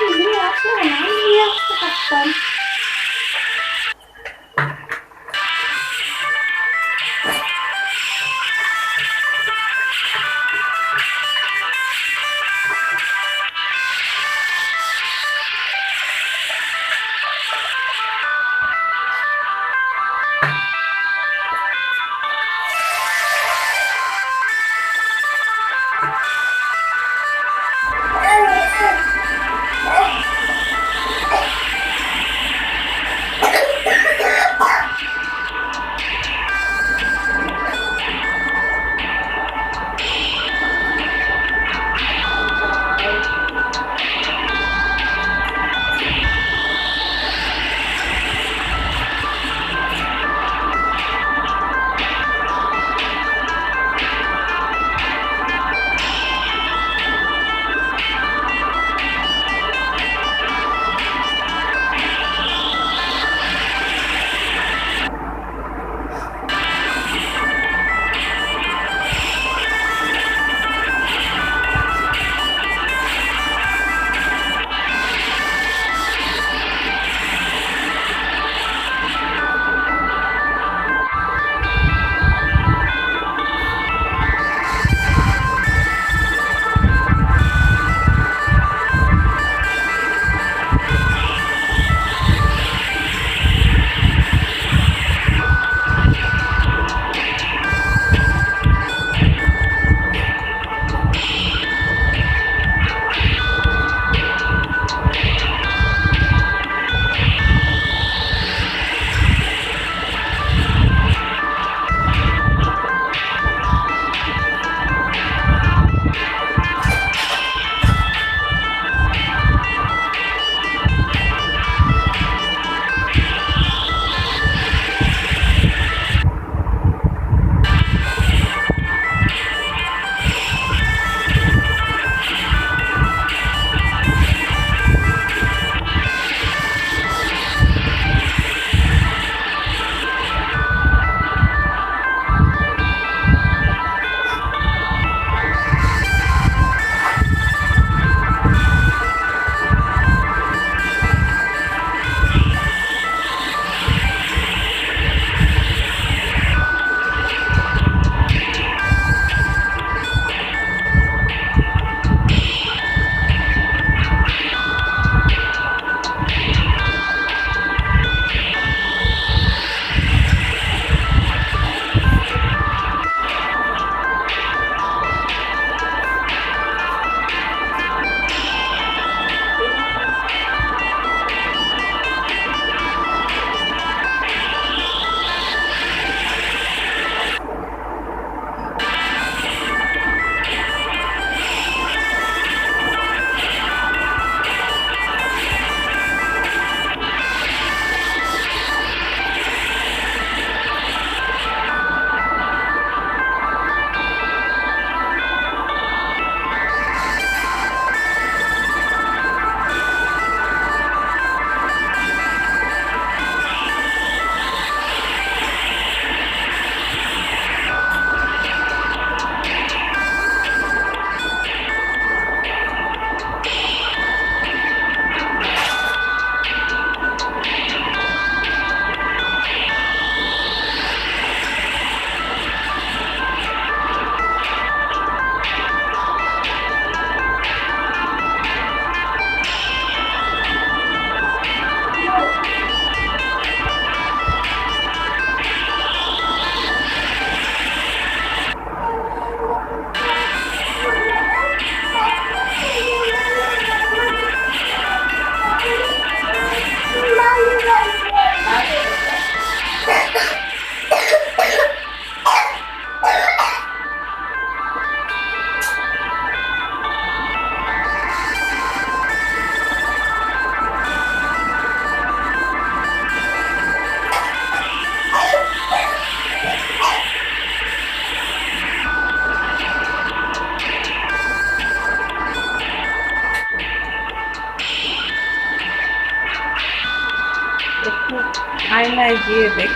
Bunu yapsana. Niye yaptı kaptan?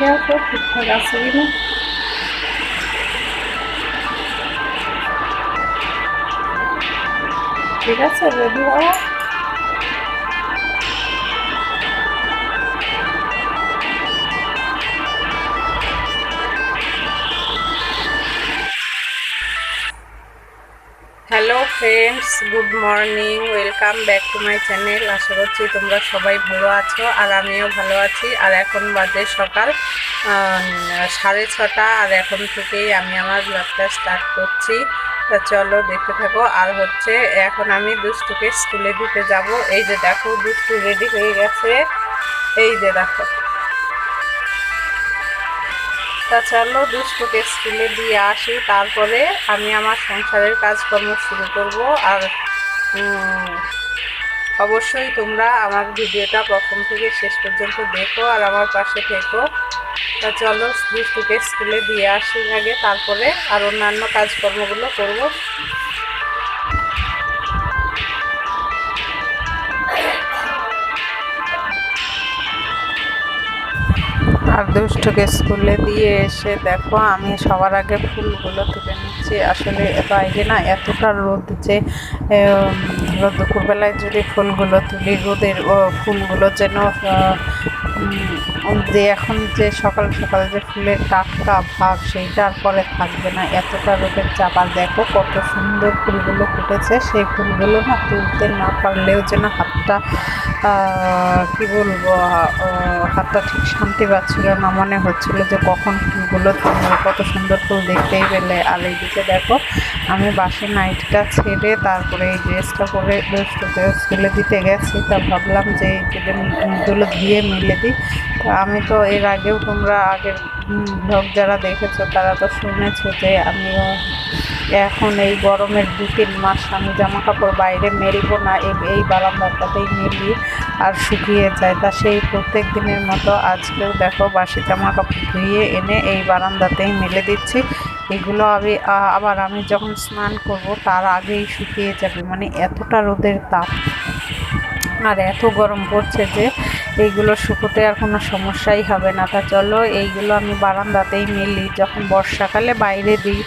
গিয়ে দেখে আসো ঠিকঠাক আছে hello friends good morning welcome back to my channel আশা করছি তোমরা সবাই ভালো আছো আর আমিও ভালো আছি। আর এখন বাজে সকাল সাড়ে ছটা। আর এখন থেকেই আমি আমার ব্লগটা স্টার্ট করছি। তা চলো দেখতে থাকো। আর হচ্ছে, এখন আমি দুষ্টুকে স্কুলে দিতে যাব। এই যে দেখো, দুষ্টু রেডি হয়ে গেছে। এই যে দেখো। তা চলো দুষ্টুকে স্কুলে দিয়ে আসি। তারপরে আমি আমার সংসারের কাজকর্ম শুরু করব আর অবশ্যই তোমরা আমার ভিডিওটা প্রথম থেকে শেষ পর্যন্ত দেখো আর আমার পাশে থেকো। তা চলো দুষ্টুকে স্কুলে দিয়ে আসি আগে, তারপরে আর অন্যান্য কাজকর্মগুলো করব। আর দুষ্টকে স্কুলে দিয়ে এসে দেখো, আমি সবার আগে ফুলগুলো তুলে নিচ্ছি। আসলে বাইরে না, এতটা রোদ যে রোদ দুপুরবেলায় যদি ফুলগুলো তুলি, রোদের ফুলগুলো যেন যে এখন যে সকাল সকাল যে ফুলের টাটকা ভাব, সেইটা আর পরে থাকবে না। এতটা রোদের চাপ। আর দেখো কত সুন্দর ফুলগুলো ফুটেছে। সেই ফুলগুলো না তুলতে না পারলেও যেন হাতটা কি বলব হাতটা ঠিক শান্তি পাচ্ছিল না। মনে হচ্ছিল যে কখন ফুলগুলো তুলবো কত সুন্দর ফুল দেখতেই পেলে। আর এইদিকে দেখো, আমি বাসি নাইটটা ছেড়ে তারপরে এই ড্রেসটা পরে দুষ্টুকে স্কুলে দিতে গেছি। তা ভাবলাম যে এইগুলো ধুয়ে মিলে দিই। আমি তো এর আগেও তোমরা আগের ব্লগ যারা দেখেছ, তারা তো শুনেছো যে আমিও এখন এই গরমের দু তিন মাস আমি জামা কাপড় বাইরে মেলবো না, এই- বারান্দাটাতেই মেলি আর শুকিয়ে যায়। তা সেই প্রত্যেক দিনের মতো আজকেও দেখো বাসি জামা কাপড় ধুয়ে এনে এই বারান্দাতেই মেলে দিচ্ছি। এগুলো আমি আবার আমি যখন স্নান করব, তার আগেই শুকিয়ে যাবে। মানে এতটা রোদের তাপ। আর এত গরম পড়ছে যে এইগুলো শুকোতে আর কোনো সমস্যাই হবে না। তা চলো, এইগুলো আমি বারান্দাতেই মেলি। যখন বর্ষাকালে বাইরে দিই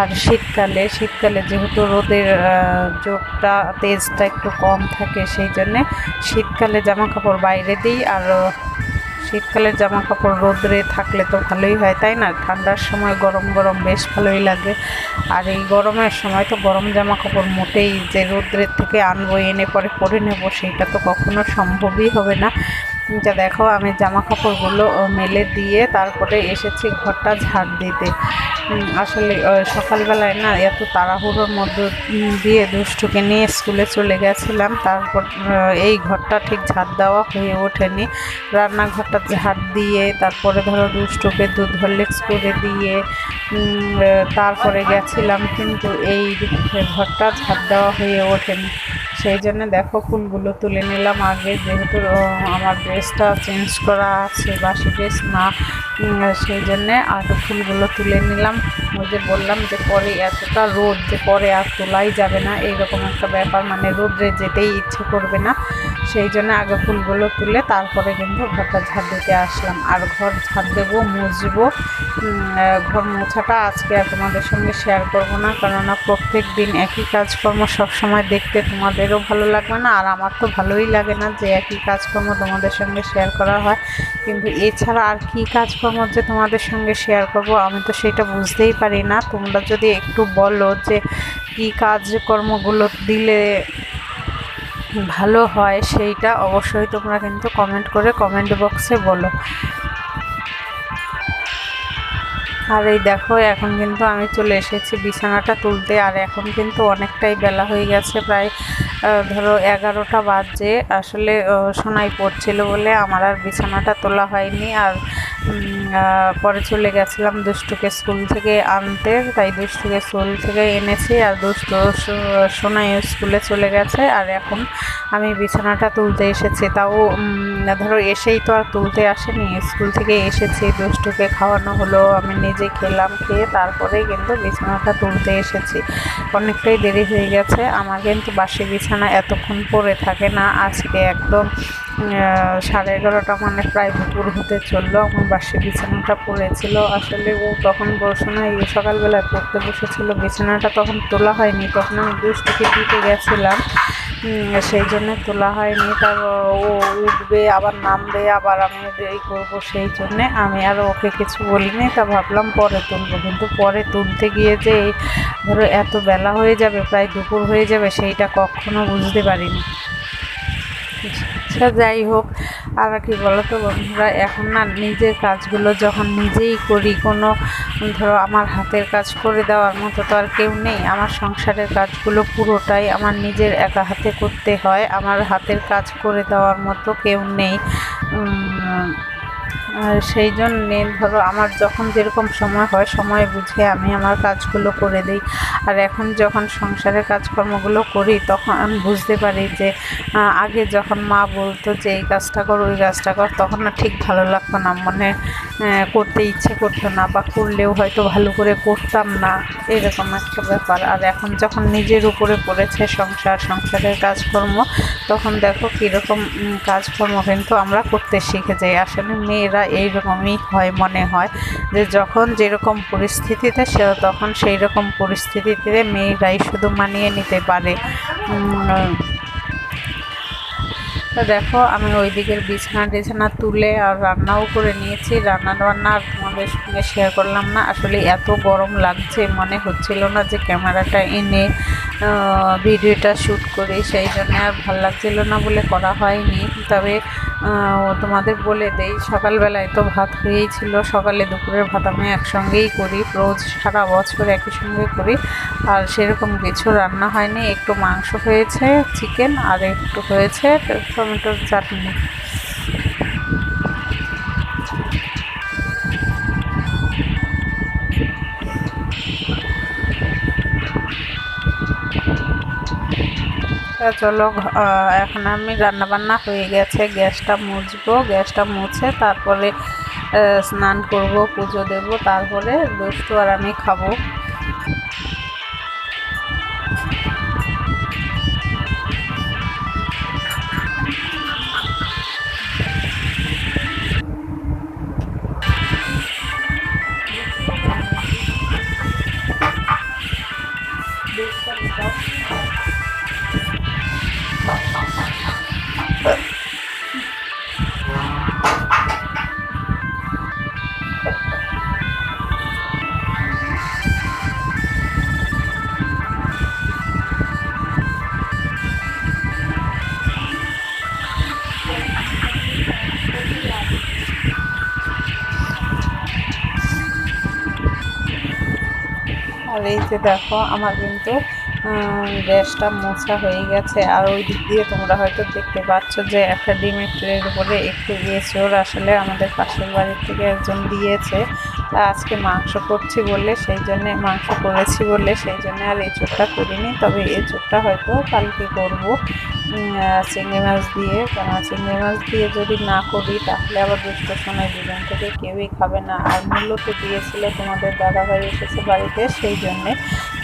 আর শীতকালে শীতকালে যেহেতু রোদের জোরটা তেজটা একটু কম থাকে, সেই জন্যে শীতকালে জামা কাপড় বাইরে দিই আর শীতকালের জামা কাপড় রোদরে থাকলে তো ভালোই হয়, তাই না? ঠান্ডার সময় গরম গরম বেশ ভালোই লাগে। আর এই গরমের সময় তো গরম জামা কাপড় মোটেই যে রোদ্রের থেকে আনব, এনে পরে পরে নেব সেইটা তো কখনো সম্ভবই হবে না। যা দেখো, আমি জামা কাপড়গুলো মেলে দিয়ে তারপরে এসেছি ঘরটা ঝাড় দিতে। আসলে সকালবেলায় না এত তাড়াহুড়োর মধ্য দিয়ে দুষ্টুকে নিয়ে স্কুলে চলে গেছিলাম। তারপর এই ঘরটা ঠিক ঝাড় দেওয়া হয়ে ওঠেনি। রান্নাঘরটা ঝাড় দিয়ে, তারপরে ধরো দুষ্টুকে দুধ, হরলিক্স করে দিয়ে তারপরে গেছিলাম, কিন্তু এই ঘরটা ঝাড় দেওয়া হয়ে ওঠেনি। সেই জন্য দেখো ফুলগুলো তুলে নিলাম আগে যেহেতু আমার ড্রেসটা চেঞ্জ করা আছে, বাসি ড্রেস, না সেই জন্যে আগে ফুলগুলো তুলে নিলাম। ওই যে বললাম যে পরে এতটা রোদ যে পরে আর তোলাই যাবে না, এইরকম একটা ব্যাপার মানে রোদ্রে যেতেই ইচ্ছে করবে না। সেই জন্য আগে ফুলগুলো তুলে তারপরে কিন্তু ঘরটা ঝাড় দিতে আসলাম। আর ঘর ঝাড় দেবো, মুছবো। ঘর মোছাটা আজকে আর তোমাদের সঙ্গে শেয়ার করব না, কেননা প্রত্যেক দিন একই কাজকর্ম সবসময় দেখতে তোমাদেরও ভালো লাগবে না, আর আমার তো ভালোই লাগে না যে একই কাজকর্ম তোমাদের সঙ্গে শেয়ার করা হয়। কিন্তু এছাড়া আর কি কাজকর্ম যে তোমাদের সঙ্গে শেয়ার করব, আমি তো সেটা বুঝতেই পারি না। তোমরা যদি একটু বলো যে কী কাজকর্মগুলো দিলে ভালো হয় সেইটা অবশ্যই তোমরা কিন্তু কমেন্ট করে কমেন্ট বক্সে বলো। আর এই দেখো, এখন কিন্তু আমি চলে এসেছি বিছানাটা তুলতে, আর এখন কিন্তু অনেকটাই বেলা হয়ে গেছে, প্রায় ধরো এগারোটা বাজে। আসলে সোনাই পড়ছিল বলে আমার আর বিছানাটা তোলা হয়নি, আর পরে চলে গেছিলাম দুষ্টুকে স্কুল থেকে আনতে, তাই দুষ্টুকে স্কুল থেকে এনেছি আর দুষ্টু সোনাই স্কুলে চলে গেছে। আর এখন আমি বিছানাটা তুলতে এসেছি। তাও ধরো এসেই তো আর তুলতে আসেনি। স্কুল থেকে এসেছি, দুষ্টুকে খাওয়ানো হলো, আমি নিজে খেলাম, খেয়ে তারপরে কিন্তু বিছানাটা তুলতে এসেছি। অনেকটাই দেরি হয়ে গেছে। আমার কিন্তু বাসি বিছানা এতক্ষণ পরে থাকে না। আজকে একদম সাড়ে এগারোটা মানে প্রায় দুপুর হতে চলল। আমার বাসি বিছানাটা পড়েছিল। আসলে ও তখন এই সকালবেলায় পড়তে বসেছিল, বিছানাটা তখন তোলা হয়নি। তখন আমি দুষ্টুকে দিতে গেছিলাম। সেই জন্য তোলা হয়নি। তার ও উঠবে, আবার নামবে, আবার আমি এই করব, সেই জন্যে আমি আর ওকে কিছু বলিনি। তা ভাবলাম পরে তুলবো। কিন্তু পরে তুলতে গিয়ে যে ধরো এত বেলা হয়ে যাবে, প্রায় দুপুর হয়ে যাবে, সেইটা কখনো বুঝতে পারিনি। আচ্ছা যাই হোক। আর কি বলো তো বন্ধুরা, এখন না নিজের কাজগুলো যখন নিজেই করি, কোনো ধরো আমার হাতের কাজ করে দেওয়ার মতো তো আর কেউ নেই। আমার সংসারের কাজগুলো পুরোটাই আমার নিজের একা হাতে করতে হয়। আমার হাতের কাজ করে দেওয়ার মতো কেউ নেই। সেই জন্যে ধরো আমার যখন যেরকম সময় হয়, সময় বুঝে আমি আমার কাজগুলো করে দিই। আর এখন যখন সংসারের কাজকর্মগুলো করি, তখন আমি বুঝতে পারি যে আগে যখন মা বলতো যে, এই কাজটা কর, ওই কাজটা কর, তখন না ঠিক ভালো লাগতো না। মানে করতে ইচ্ছে করতো না বা করলেও হয়তো ভালো করে করতাম না। এরকম একটা ব্যাপার। আর এখন যখন নিজের উপরে পড়েছে সংসার, সংসারের কাজকর্ম, তখন দেখো কীরকম কাজকর্ম কিন্তু আমরা করতে শিখে যাই। আসলে মেয়েরা এইরকমই হয়, মনে হয় যে যখন যেরকম পরিস্থিতিতে সে তখন সেই রকম পরিস্থিতিতে মেয়েরাই শুধু মানিয়ে নিতে পারে। তো দেখো, আমি ওই দিকের বিছানা টিছানা তুলে আর রান্নাও করে নিয়েছি। রান্না বান্না আর তোমাদের সঙ্গে শেয়ার করলাম না। আসলে এত গরম লাগছে, মনে হচ্ছিল না যে ক্যামেরাটা এনে ভিডিওটা শ্যুট করি। সেই জন্য আর ভালো লাগছিল না বলে করা হয়নি। তবে ও তোমাদের বলে দেই, সকালবেলায় তো ভাত হয়েই ছিল। সকালে দুপুরের ভাত আমি একসঙ্গেই করি, রোজ সারা বছর একই সঙ্গে করি। আর সেরকম কিছু রান্না হয়নি। একটু মাংস হয়েছে চিকেন আর একটু হয়েছে টমেটোর চাটনি। তা চলো এখন আমি রান্না বান্না হয়ে গেছে, গ্যাসটা মুছবো, গ্যাসটা মুছে তারপরে স্নান করব, পুজো দেব, তারপরে দুষ্টু আর আমি খাব। যে দেখো, আমার কিন্তু গ্যাসটা মোছা হয়ে গেছে। আর ওই দিক দিয়ে তোমরা হয়তো দেখতে পাচ্ছ যে একটা ডিমের ট্রের উপরে একটু এঁচড় আসলে আমাদের পাশের বাড়ির থেকে একজন দিয়েছে। আজকে মাংস করছি বলে, সেই জন্যে মাংস করেছি বলে, সেই জন্য আর এঁচুরটা করিনি। তবে এঁচুরটা হয়তো কালকে করব। চিংড়ি মাছ দিয়ে। কেন, চিংড়ি মাছ দিয়ে যদি না করি, তাহলে আবার দুষ্ট সময় দুজন থেকে কেউই খাবে না। আর মূল্য তো দিয়েছিল তোমাদের দাদাভাই এসেছে বাড়িতে, সেই জন্যে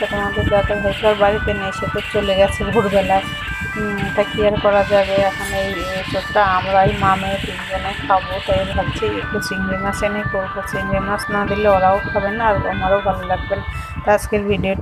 তো তোমাদের দাদা ভাই আর বাড়িতে নেই, সে তো চলে গেছে ভোরবেলায় তা কি আর করা যাবে? এখন এই সবটা আমরাই মামে তিনজনে খাব, তাই ভাবছি একটু চিংড়ি মাছ এনে করব। চিংড়ি মাছ না দিলে ওরাও খাবে না, আর আমারও ভালো লাগবে না। তা আজকের ভিডিওটা